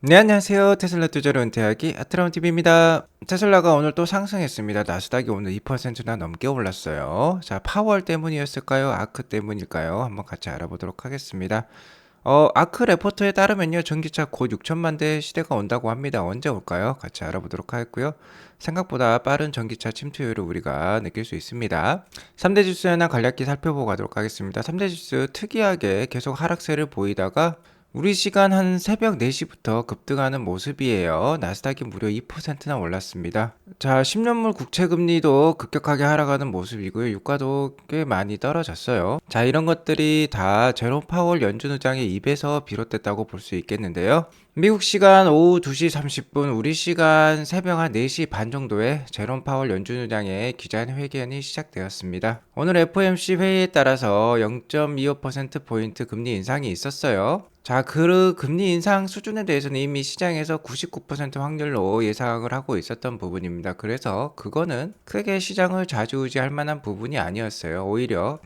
네, 안녕하세요. 테슬라 투자로 은퇴하기 아트라운 TV입니다. 테슬라가 오늘 또 상승했습니다. 나스닥이 오늘 2%나 넘게 올랐어요. 자, 파월 때문이었을까요? 아크 때문일까요? 한번 같이 알아보도록 하겠습니다. 어, 아크 레포트에 따르면요. 전기차 곧 6천만 대 시대가 온다고 합니다. 언제 올까요? 같이 알아보도록 하겠고요. 생각보다 빠른 전기차 침투율을 우리가 느낄 수 있습니다. 3대 지수에 관한 간략히 살펴보고 가도록 하겠습니다. 3대 지수 특이하게 계속 하락세를 보이다가 우리 시간 한 새벽 4시부터 급등하는 모습이에요. 나스닥이 무려 2%나 올랐습니다. 자, 10년물 국채 금리도 급격하게 하락하는 모습이고요. 유가도 꽤 많이 떨어졌어요. 자, 이런 것들이 다 제롬 파월 연준 의장의 입에서 비롯됐다고 볼 수 있겠는데요. 미국 시간 오후 2시 30분, 우리 시간 새벽 한 4시 반 정도에 제롬 파월 연준 의장의 기자회견이 시작되었습니다. 오늘 FOMC 회의에 따라서 0.25%포인트 금리 인상이 있었어요. 자, 그 금리 인상 수준에 대해서는 이미 시장에서 99% 확률로 예상을 하고 있었던 부분입니다. 그래서 그거는 크게 시장을 좌지우지할 만한 부분이 아니었어요. 오히려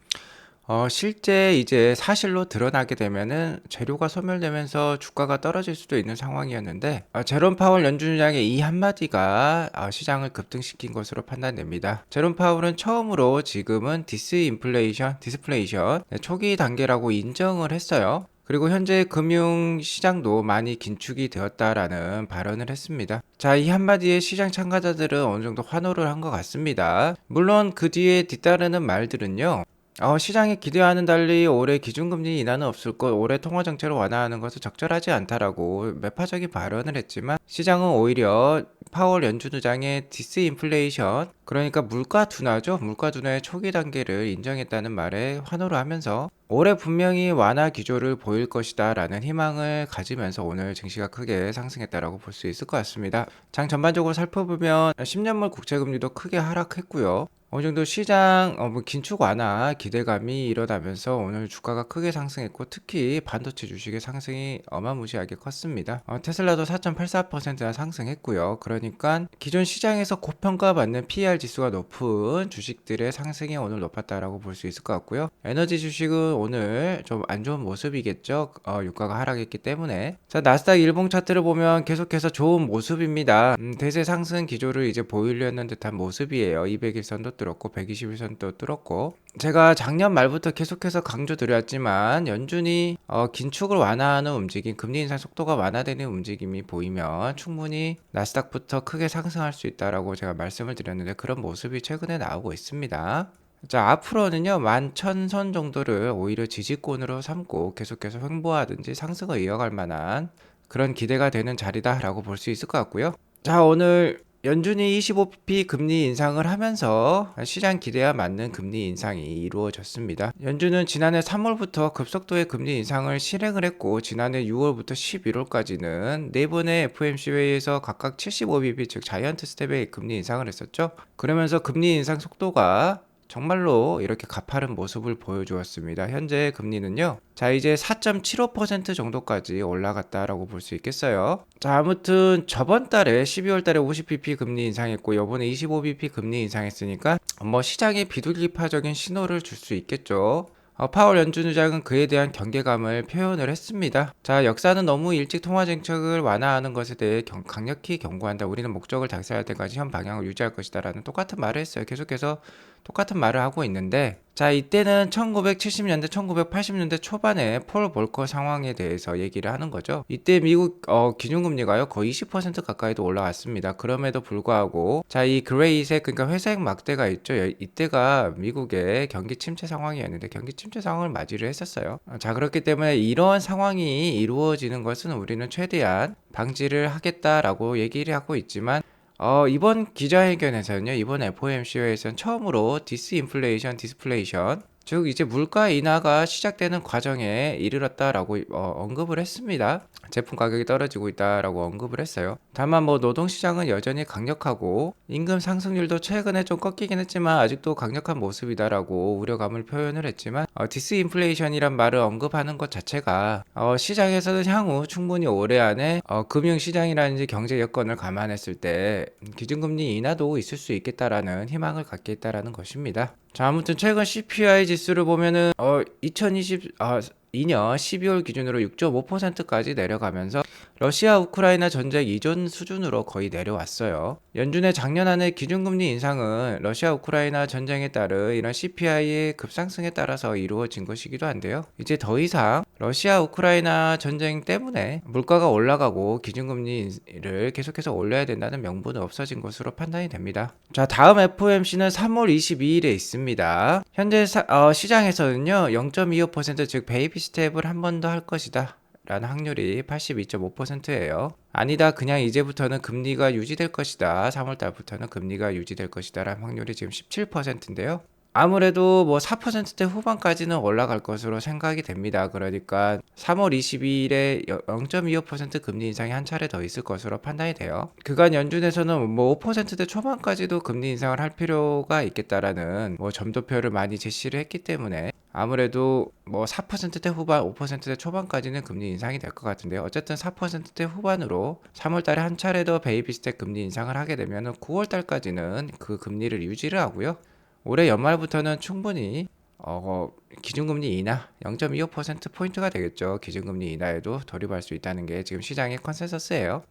어, 실제 이제 사실로 드러나게 되면은 재료가 소멸되면서 주가가 떨어질 수도 있는 상황이었는데 어, 제롬 파월 연준장의 이 한마디가 어, 시장을 급등시킨 것으로 판단됩니다. 제롬 파월은 처음으로 지금은 디스인플레이션, 디스플레이션 네, 초기 단계라고 인정을 했어요. 그리고 현재 금융 시장도 많이 긴축이 되었다라는 발언을 했습니다. 자, 이 한마디에 시장 참가자들은 어느 정도 환호를 한 것 같습니다. 물론 그 뒤에 뒤따르는 말들은요. 어, 시장이 기대와는 달리 올해 기준금리 인하는 없을 것, 올해 통화 정책을 완화하는 것은 적절하지 않다라고 매파적인 발언을 했지만 시장은 오히려 파월 연준 의장의 디스인플레이션, 그러니까 물가 둔화죠. 물가 둔화의 초기 단계를 인정했다는 말에 환호를 하면서 올해 분명히 완화 기조를 보일 것이다 라는 희망을 가지면서 오늘 증시가 크게 상승했다라고 볼 수 있을 것 같습니다. 장 전반적으로 살펴보면 10년물 국채 금리도 크게 하락했고요. 어느 정도 시장 어, 뭐 긴축 완화 기대감이 일어나면서 오늘 주가가 크게 상승했고 특히 반도체 주식의 상승이 어마무시하게 컸습니다. 어, 테슬라도 4.84%나 상승했고요. 그러니까 기존 시장에서 고평가받는 PER 지수가 높은 주식들의 상승이 오늘 높았다라고 볼 수 있을 것 같고요. 에너지 주식은 오늘 좀 안 좋은 모습이겠죠. 어, 유가가 하락했기 때문에. 자, 나스닥 일봉 차트를 보면 계속해서 좋은 모습입니다. 음, 대세 상승 기조를 이제 보이려는 듯한 모습이에요. 200일선도 뚫었고 121선도 뚫었고 제가 작년 말부터 계속해서 강조드렸지만 연준이 어, 긴축을 완화하는 움직임, 금리 인상 속도가 완화되는 움직임이 보이면 충분히 나스닥부터 크게 상승할 수 있다라고 제가 말씀을 드렸는데 그런 모습이 최근에 나오고 있습니다. 자, 앞으로는요, 만 천선 정도를 오히려 지지권으로 삼고 계속해서 횡보하든지 상승을 이어갈 만한 그런 기대가 되는 자리다라고 볼 수 있을 것 같고요. 자, 오늘 연준이 25pp 금리 인상을 하면서 시장 기대와 맞는 금리 인상이 이루어졌습니다. 연준은 지난해 3월부터 급속도의 금리 인상을 실행을 했고 지난해 6월부터 11월까지는 네 번의 FOMC 회의에서 각각 75bp 즉 자이언트 스텝의 금리 인상을 했었죠. 그러면서 금리 인상 속도가 정말로 이렇게 가파른 모습을 보여주었습니다. 현재 금리는요. 자, 이제 4.75% 정도까지 올라갔다라고 볼 수 있겠어요. 자, 아무튼 저번 달에 12월 달에 50bp 금리 인상했고 요번에 25bp 금리 인상했으니까 뭐 시장에 비둘기파적인 신호를 줄 수 있겠죠. 어, 파월 연준 의장은 그에 대한 경계감을 표현을 했습니다. 자, 역사는 너무 일찍 통화 정책을 완화하는 것에 대해 경, 강력히 경고한다. 우리는 목적을 달성할 때까지 현 방향을 유지할 것이다라는 똑같은 말을 했어요. 계속해서 똑같은 말을 하고 있는데 자 이때는 1970년대 1980년대 초반에 폴 볼커 상황에 대해서 얘기를 하는 거죠. 이때 미국 어, 기준금리가요 거의 20% 가까이도 올라갔습니다. 그럼에도 불구하고 자 이 그레이색 그러니까 회색 막대가 있죠. 이때가 미국의 경기 침체 상황이었는데 경기 침체 상황을 맞이를 했었어요. 자 그렇기 때문에 이러한 상황이 이루어지는 것은 우리는 최대한 방지를 하겠다라고 얘기를 하고 있지만 어, 이번 기자회견에서는요, 이번 FOMC에서는 처음으로 디스인플레이션, 디스플레이션, 즉 이제 물가 인하가 시작되는 과정에 이르렀다라고 어, 언급을 했습니다. 제품 가격이 떨어지고 있다라고 언급을 했어요. 다만 뭐 노동시장은 여전히 강력하고 임금 상승률도 최근에 좀 꺾이긴 했지만 아직도 강력한 모습이다라고 우려감을 표현을 했지만 어, 디스인플레이션이란 말을 언급하는 것 자체가 어, 시장에서는 향후 충분히 올해 안에 어, 금융시장이라든지 경제 여건을 감안했을 때 기준금리 인하도 있을 수 있겠다라는 희망을 갖게 있다라는 것입니다. 자 아무튼 최근 CPI 지수를 보면은 어 2020, 아 2022년 12월 기준으로 6.5%까지 내려가면서 러시아 우크라이나 전쟁 이전 수준으로 거의 내려왔어요. 연준의 작년 한해 기준금리 인상은 러시아 우크라이나 전쟁에 따른 이런 CPI의 급상승에 따라서 이루어진 것이기도 한데요. 이제 더 이상 러시아 우크라이나 전쟁 때문에 물가가 올라가고 기준금리를 계속해서 올려야 된다는 명분은 없어진 것으로 판단이 됩니다. 자, 다음 FOMC는 3월 22일에 있습니다. 현재 사- 어, 시장에서는요, 0.25%즉 베이비 스텝을 한 번 더 할 것이다. 라는 확률이 82.5%예요. 아니다. 그냥 이제부터는 금리가 유지될 것이다. 3월 달부터는 금리가 유지될 것이다. 라는 확률이 지금 17%인데요. 아무래도 뭐 4%대 후반까지는 올라갈 것으로 생각이 됩니다. 그러니까 3월 22일에 0.25% 금리 인상이 한 차례 더 있을 것으로 판단이 돼요. 그간 연준에서는 뭐 5%대 초반까지도 금리 인상을 할 필요가 있겠다라는 뭐 점도표를 많이 제시를 했기 때문에 아무래도 뭐 4%대 후반, 5%대 초반까지는 금리 인상이 될 것 같은데요. 어쨌든 4%대 후반으로 3월 달에 한 차례 더 베이비 스텝 금리 인상을 하게 되면 9월 달까지는 그 금리를 유지를 하고요. 올해 연말부터는 충분히 어, 기준금리 인하 0.25% 포인트가 되겠죠. 기준금리 인하에도 돌입할 수 있다는 게 지금 시장의 컨센서스예요.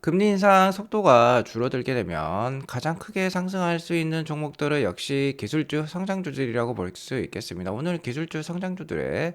금리 인상 속도가 줄어들게 되면 가장 크게 상승할 수 있는 종목들은 역시 기술주 성장주들이라고 볼 수 있겠습니다. 오늘 기술주 성장주들의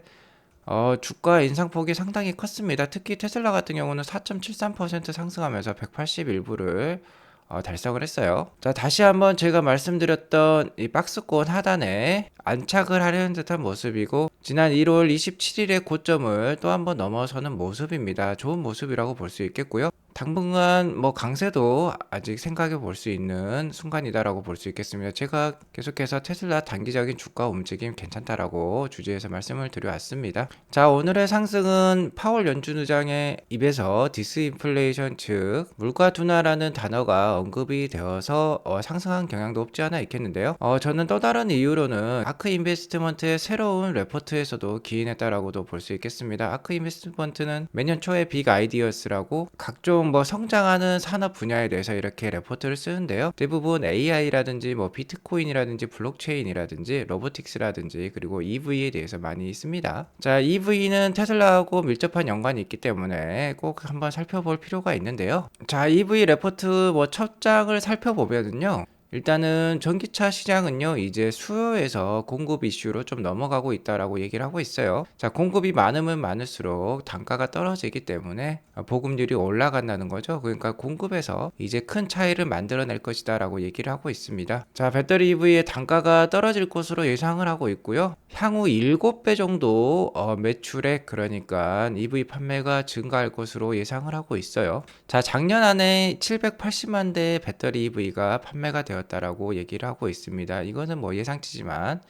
어, 주가 인상폭이 상당히 컸습니다. 특히 테슬라 같은 경우는 4.73% 상승하면서 181불을 어, 달성을 했어요. 자, 다시 한번 제가 말씀드렸던 이 박스권 하단에 안착을 하려는 듯한 모습이고 지난 1월 27일의 고점을 또 한번 넘어서는 모습입니다. 좋은 모습이라고 볼 수 있겠고요. 당분간 뭐 강세도 아직 생각해 볼 수 있는 순간이다라고 볼 수 있겠습니다. 제가 계속해서 테슬라 단기적인 주가 움직임 괜찮다라고 주제에서 말씀을 드려왔습니다. 자, 오늘의 상승은 파월 연준 의장의 입에서 디스인플레이션 즉 물가 둔화라는 단어가 언급이 되어서 어, 상승한 경향도 없지 않아 있겠는데요. 어, 저는 또 다른 이유로는 아크 인베스트먼트의 새로운 레포트에서도 기인했다라고도 볼 수 있겠습니다. 아크 인베스트먼트는 매년 초에 빅 아이디어스라고 각종 뭐 성장하는 산업 분야에 대해서 이렇게 레포트를 쓰는데요. 대부분 AI라든지 뭐 비트코인이라든지 블록체인이라든지 로보틱스라든지 그리고 EV에 대해서 많이 있습니다. 자, EV는 테슬라하고 밀접한 연관이 있기 때문에 꼭 한번 살펴볼 필요가 있는데요. 자, EV 레포트 뭐첫 장을 살펴보면은요. 일단은 전기차 시장은요, 이제 수요에서 공급 이슈로 좀 넘어가고 있다라고 얘기를 하고 있어요. 자, 공급이 많으면 많을수록 단가가 떨어지기 때문에 보급률이 올라간다는 거죠. 그러니까 공급에서 이제 큰 차이를 만들어낼 것이다라고 얘기를 하고 있습니다. 자, 배터리 EV의 단가가 떨어질 것으로 예상을 하고 있고요. 향후 7배 정도 어, 매출액 그러니까 EV 판매가 증가할 것으로 예상을 하고 있어요. 자, 작년 안에 780만 대의 배터리 EV가 판매가 되었다라고 얘기를 하고 있습니다. 이거는 뭐 예상치지만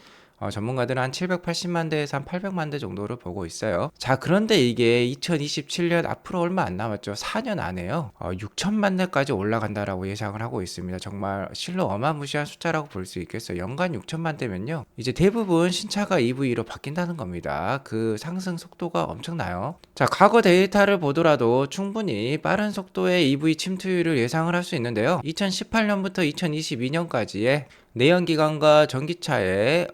어, 전문가들은 한 780만 대에서 한 800만 대 정도를 보고 있어요. 자, 그런데 이게 2027년 앞으로 얼마 안 남았죠. 4년 안에요. 어, 6천만 대까지 올라간다라고 예상을 하고 있습니다. 정말 실로 어마무시한 숫자라고 볼 수 있겠어요. 연간 6천만 대면요. 이제 대부분 신차가 EV로 바뀐다는 겁니다. 그 상승 속도가 엄청나요. 자, 과거 데이터를 보더라도 충분히 빠른 속도의 EV 침투율을 예상을 할 수 있는데요. 2018년부터 2022년까지의 내연기관과 전기차의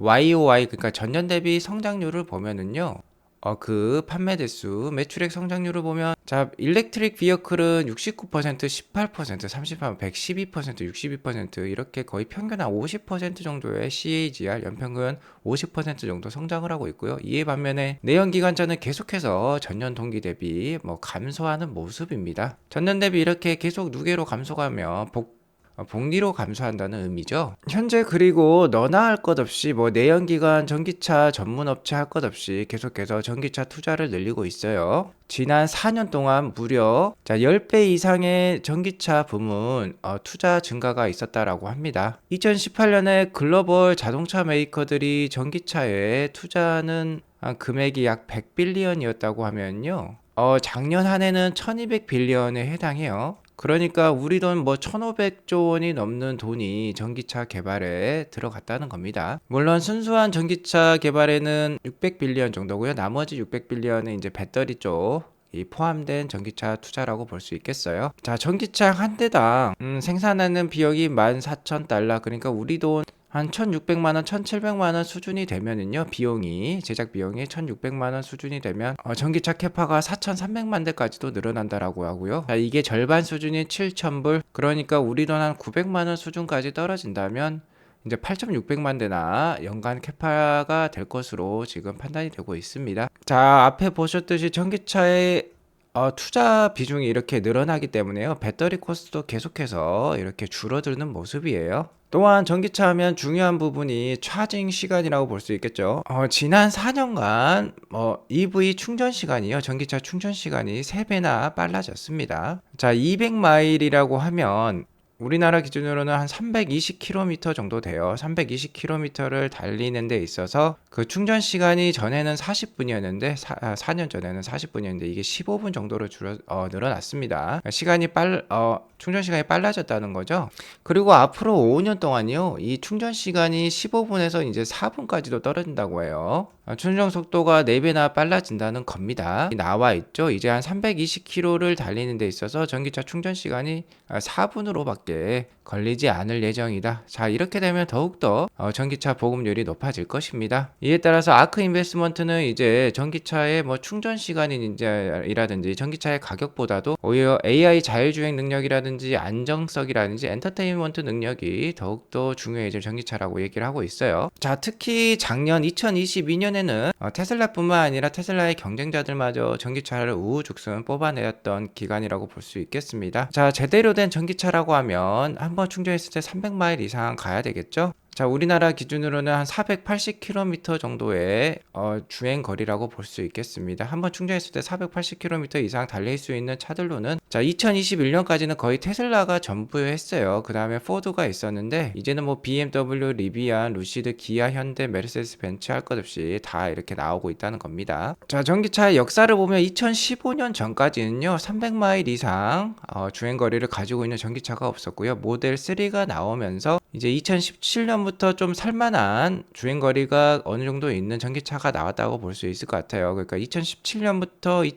YOY 그러니까 전년 대비 성장률을 보면은요. 어, 그 판매 대수, 매출액 성장률을 보면 자, 일렉트릭 비어클은 69%, 18%, 38, 112%, 62% 이렇게 거의 평균 한 50% 정도의 CAGR 연평균 50% 정도 성장을 하고 있고요. 이에 반면에 내연기관차는 계속해서 전년 동기 대비 뭐 감소하는 모습입니다. 전년 대비 이렇게 계속 누계로 감소하면 복 어, 복리로 감소한다는 의미죠. 현재 그리고 너나 할 것 없이 뭐 내연기관 전기차 전문 업체 할 것 없이 계속해서 전기차 투자를 늘리고 있어요. 지난 4년 동안 무려 자 10배 이상의 전기차 부문 어, 투자 증가가 있었다라고 합니다. 2018년에 글로벌 자동차 메이커들이 전기차에 투자하는 한 금액이 약 100빌리언이었다고 하면요. 어, 작년 한 해는 1200빌리언에 해당해요. 그러니까 우리 돈 뭐 1,500조 원이 넘는 돈이 전기차 개발에 들어갔다는 겁니다. 물론 순수한 전기차 개발에는 600빌리언 정도고요. 나머지 600빌리언은 이제 배터리 쪽이 포함된 전기차 투자라고 볼 수 있겠어요. 자, 전기차 한 대당 음, 생산하는 비용이 14,000달러. 그러니까 우리 돈 한 1,600만 원, 1,700만 원 수준이 되면은요. 비용이 제작 비용이 1,600만 원 수준이 되면 어, 전기차 캐파가 4,300만 대까지도 늘어난다라고 하고요. 자, 이게 절반 수준인 7,000불. 그러니까 우리 돈 한 900만 원 수준까지 떨어진다면 이제 8,600만 대나 연간 캐파가 될 것으로 지금 판단이 되고 있습니다. 자, 앞에 보셨듯이 전기차의 어, 투자 비중이 이렇게 늘어나기 때문에요. 배터리 코스트도 계속해서 이렇게 줄어드는 모습이에요. 또한 전기차 하면 중요한 부분이 차징 시간이라고 볼 수 있겠죠. 어, 지난 4년간 뭐 EV 충전 시간이요. 전기차 충전 시간이 3배나 빨라졌습니다. 자, 200마일이라고 하면 우리나라 기준으로는 한 320km 정도 돼요. 320km를 달리는 데 있어서 그 충전 시간이 전에는 40분이었는데 사, 4년 전에는 40분이었는데 이게 15분 정도로 줄어 어, 늘어났습니다. 시간이 빨 어, 충전 시간이 빨라졌다는 거죠. 그리고 앞으로 5년 동안요. 이 충전 시간이 15분에서 이제 4분까지도 떨어진다고 해요. 어, 충전 속도가 4배나 빨라진다는 겁니다. 나와 있죠. 이제 한 320km를 달리는 데 있어서 전기차 충전 시간이 4분으로밖에 걸리지 않을 예정이다. 자, 이렇게 되면 더욱더 어, 전기차 보급률이 높아질 것입니다. 이에 따라서 아크 인베스먼트는 이제 전기차의 뭐 충전 시간이라든지 전기차의 가격보다도 오히려 AI 자율주행 능력이라든지 안정성이라든지 엔터테인먼트 능력이 더욱더 중요해질 전기차라고 얘기를 하고 있어요. 자, 특히 작년 2022년에는 어, 테슬라뿐만 아니라 테슬라의 경쟁자들마저 전기차를 우후죽순 뽑아내었던 기간이라고 볼 수 있겠습니다. 자, 제대로 된 전기차라고 하면 한 번 충전했을 때 300마일 이상 가야 되겠죠? 자, 우리나라 기준으로는 한 480km 정도의 어, 주행 거리라고 볼 수 있겠습니다. 한번 충전했을 때 480km 이상 달릴 수 있는 차들로는 자, 2021년까지는 거의 테슬라가 전부했어요. 그 다음에 포드가 있었는데 이제는 뭐 BMW, 리비안, 루시드, 기아, 현대, 메르세데스 벤츠 할 것 없이 다 이렇게 나오고 있다는 겁니다. 자, 전기차의 역사를 보면 2015년 전까지는요, 300마일 이상 어, 주행 거리를 가지고 있는 전기차가 없었고요. 모델 3가 나오면서 이제 2017년 부터 좀 살만한 주행거리가 어느 정도 있는 전기차가 나왔다고 볼 수 있을 것 같아요. 그러니까 2017년부터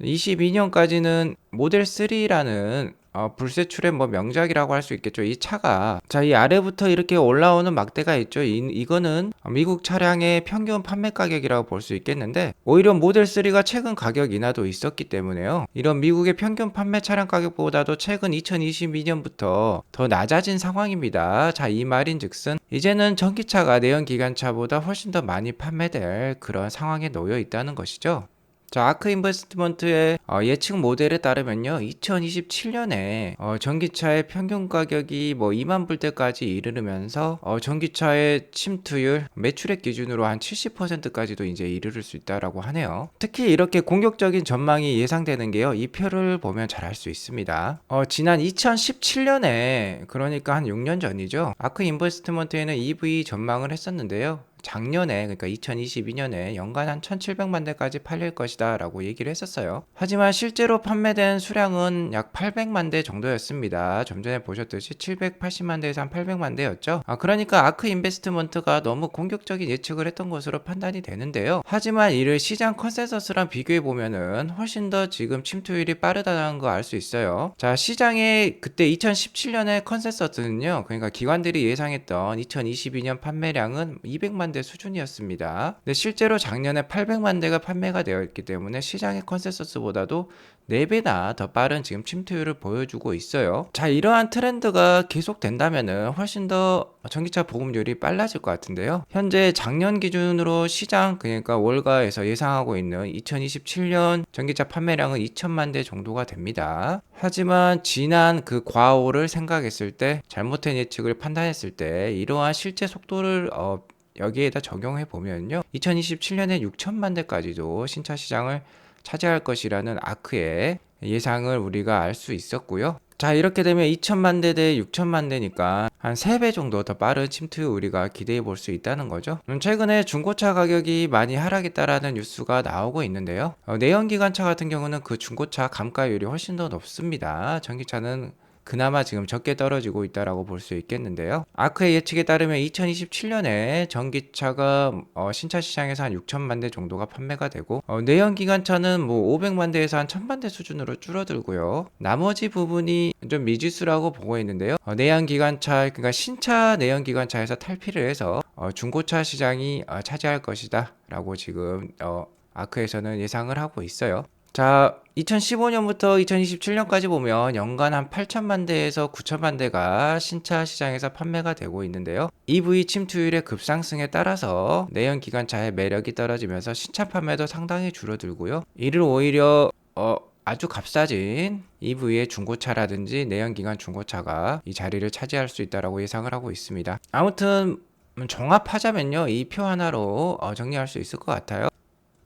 2022년까지는 모델 3라는 어, 불세출의 뭐 명작이라고 할 수 있겠죠. 이 차가 자 이 아래부터 이렇게 올라오는 막대가 있죠. 이, 이거는 미국 차량의 평균 판매 가격이라고 볼 수 있겠는데 오히려 모델 3가 최근 가격 인하도 있었기 때문에요. 이런 미국의 평균 판매 차량 가격보다도 최근 2022년부터 더 낮아진 상황입니다. 자 이 말인즉슨 이제는 전기차가 내연 기관차보다 훨씬 더 많이 판매될 그런 상황에 놓여 있다는 것이죠. 자, 아크 인베스트먼트의 어, 예측 모델에 따르면요, 2027년에 어, 전기차의 평균 가격이 뭐 2만 불대까지 이르르면서 어, 전기차의 침투율, 매출액 기준으로 한 70%까지도 이제 이르를 수 있다라고 하네요. 특히 이렇게 공격적인 전망이 예상되는 게요, 이 표를 보면 잘 알 수 있습니다. 어, 지난 2017년에 그러니까 한 6년 전이죠. 아크 인베스트먼트에는 EV 전망을 했었는데요. 작년에 그러니까 2022년에 연간 한 1,700만 대까지 팔릴 것이다 라고 얘기를 했었어요. 하지만 실제로 판매된 수량은 약 800만 대 정도였습니다. 좀 전에 보셨듯이 780만 대에서 한 800만 대였죠. 아, 그러니까 아크 인베스트먼트가 너무 공격적인 예측을 했던 것으로 판단이 되는데요. 하지만 이를 시장 컨센서스랑 비교해 보면은 훨씬 더 지금 침투율이 빠르다는 거 알 수 있어요. 자, 시장의 그때 2017년의 컨센서스는요. 그러니까 기관들이 예상했던 2022년 판매량은 200만 800만 대 수준이었습니다. 근데 실제로 작년에 800만 대가 판매가 되어 있기 때문에 시장의 컨센서스보다도 4배나 더 빠른 지금 침투율을 보여주고 있어요. 자, 이러한 트렌드가 계속된다면은 훨씬 더 전기차 보급률이 빨라질 것 같은데요. 현재 작년 기준으로 시장 그러니까 월가에서 예상하고 있는 2027년 전기차 판매량은 2천만 대 정도가 됩니다. 하지만 지난 그 과오를 생각했을 때 잘못된 예측을 판단했을 때 이러한 실제 속도를 어, 여기에다 적용해 보면요. 2027년에 6천만 대까지도 신차 시장을 차지할 것이라는 아크의 예상을 우리가 알 수 있었고요. 자 이렇게 되면 2천만 대 대 6천만 대니까 한 3배 정도 더 빠른 침투 우리가 기대해 볼 수 있다는 거죠. 음, 최근에 중고차 가격이 많이 하락했다라는 뉴스가 나오고 있는데요. 어, 내연기관차 같은 경우는 그 중고차 감가율이 훨씬 더 높습니다. 전기차는 그나마 지금 적게 떨어지고 있다라고 볼 수 있겠는데요. 아크의 예측에 따르면 2027년에 전기차가 어, 신차 시장에서 한 6천만 대 정도가 판매가 되고 어, 내연 기관차는 뭐 500만 대에서 한 1000만 대 수준으로 줄어들고요. 나머지 부분이 좀 미지수라고 보고 있는데요. 어, 내연 기관차 그러니까 신차 내연 기관차에서 탈피를 해서 어, 중고차 시장이 어, 차지할 것이다라고 지금 어, 아크에서는 예상을 하고 있어요. 자, 2015년부터 2027년까지 보면 연간 한 8천만 대에서 9천만 대가 신차 시장에서 판매가 되고 있는데요. EV 침투율의 급상승에 따라서 내연 기관차의 매력이 떨어지면서 신차 판매도 상당히 줄어들고요. 이를 오히려 어, 아주 값싸진 EV의 중고차라든지 내연기관 중고차가 이 자리를 차지할 수 있다라고 예상을 하고 있습니다. 아무튼 음, 종합하자면요, 이 표 하나로 어, 정리할 수 있을 것 같아요.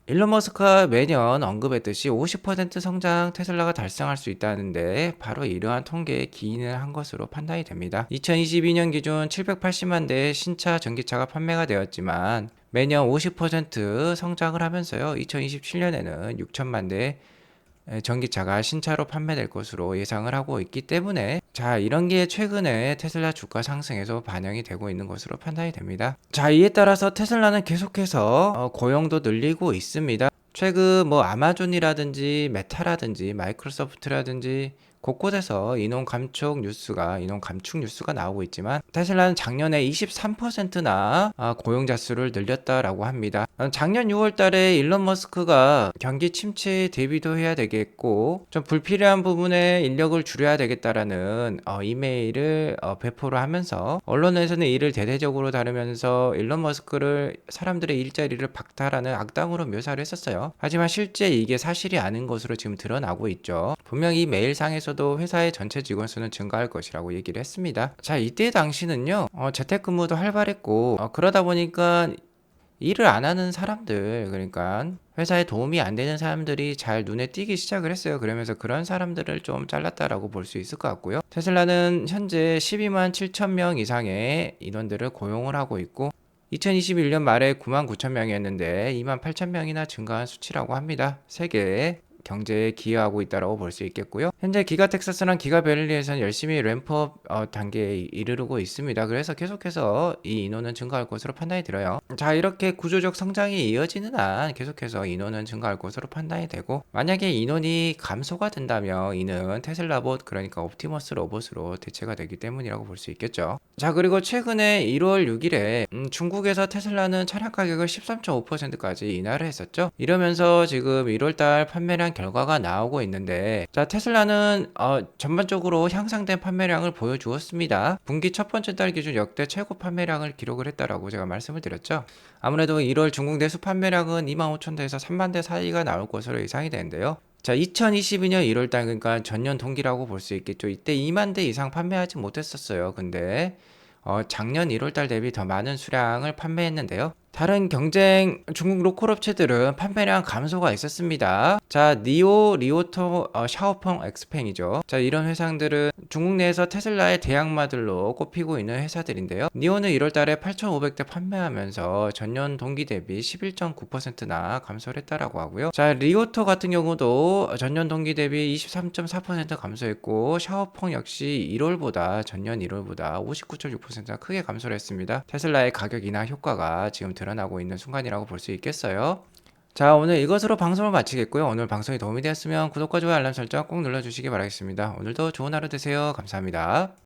일론 머스크가 매년 언급했듯이 50% 성장 테슬라가 달성할 수 있다는데 바로 이러한 통계에 기인을 한 것으로 판단이 됩니다. 2022년 기준 780만 대의 신차 전기차가 판매가 되었지만 매년 50% 성장을 하면서요. 2027년에는 6천만 대 전기차가 신차로 판매될 것으로 예상을 하고 있기 때문에 자 이런 게 최근에 테슬라 주가 상승에서 반영이 되고 있는 것으로 판단이 됩니다. 자 이에 따라서 테슬라는 계속해서 어, 고용도 늘리고 있습니다. 최근 뭐 아마존이라든지 메타라든지 마이크로소프트라든지 곳곳에서 인원 감축 뉴스가 인원 감축 뉴스가 나오고 있지만 테슬라는 작년에 23%나 아, 고용자 수를 늘렸다라고 합니다. 어, 작년 6월 달에 일론 머스크가 경기 침체에 대비도 해야 되겠고 좀 불필요한 부분에 인력을 줄여야 되겠다라는 어, 이메일을 어, 배포를 하면서 언론에서는 이를 대대적으로 다루면서 일론 머스크를 사람들의 일자리를 박탈하는 악당으로 묘사를 했었어요. 하지만 실제 이게 사실이 아닌 것으로 지금 드러나고 있죠. 분명 이 메일상에서 도 회사의 전체 직원 수는 증가할 것이라고 얘기를 했습니다. 자, 이때 당시는요, 어, 재택근무도 활발했고, 어, 그러다 보니까 일을 안 하는 사람들, 그러니까 회사에 도움이 안 되는 사람들이 잘 눈에 띄기 시작을 했어요. 그러면서 그런 사람들을 좀 잘랐다라고 볼 수 있을 것 같고요. 테슬라는 현재 12만 7천 명 이상의 인원들을 고용을 하고 있고, 2021년 말에 9만 9천 명이었는데 2만 8천 명이나 증가한 수치라고 합니다. 세계 경제에 기여하고 있다고 볼 수 있겠고요. 현재 기가 텍사스랑 기가 베를리에서는 열심히 램프업 어, 단계에 이르르고 있습니다. 그래서 계속해서 이 인원은 증가할 것으로 판단이 들어요. 자 이렇게 구조적 성장이 이어지는 한 계속해서 인원은 증가할 것으로 판단이 되고 만약에 인원이 감소가 된다면 이는 테슬라봇 그러니까 옵티머스 로봇으로 대체가 되기 때문이라고 볼 수 있겠죠. 자 그리고 최근에 1월 6일에 음, 중국에서 테슬라는 차량 가격을 13.5%까지 인하를 했었죠. 이러면서 지금 1월달 판매량 결과가 나오고 있는데 자 테슬라는 어, 전반적으로 향상된 판매량을 보여주었습니다. 분기 첫 번째 달 기준 역대 최고 판매량을 기록을 했다라고 제가 말씀을 드렸죠. 아무래도 1월 중국 내수 판매량은 2만 5천 대에서 3만 대 사이가 나올 것으로 예상이 되는데요. 자, 2022년 1월 달 그러니까 전년 동기라고 볼 수 있겠죠. 이때 2만 대 이상 판매하지 못했었어요. 근데 어, 작년 1월 달 대비 더 많은 수량을 판매했는데요. 다른 경쟁 중국 로컬 업체들은 판매량 감소가 있었습니다. 자, 니오, 리오토, 어, 샤오펑, 엑스팽이죠. 자, 이런 회사들은 중국 내에서 테슬라의 대항마들로 꼽히고 있는 회사들인데요. 니오는 1월 달에 8,500대 판매하면서 전년 동기 대비 11.9%나 감소를 했다라고 하고요. 자, 리오토 같은 경우도 전년 동기 대비 23.4% 감소했고 샤오펑 역시 1월보다 전년 1월보다 59.6%나 크게 감소를 했습니다. 테슬라의 가격이나 효과가 지금 드러나고 있는 순간이라고 볼 수 있겠어요. 자, 오늘 이것으로 방송을 마치겠고요. 오늘 방송이 도움이 되었으면 구독과 좋아요 알람 설정 꼭 눌러주시기 바라겠습니다. 오늘도 좋은 하루 되세요. 감사합니다.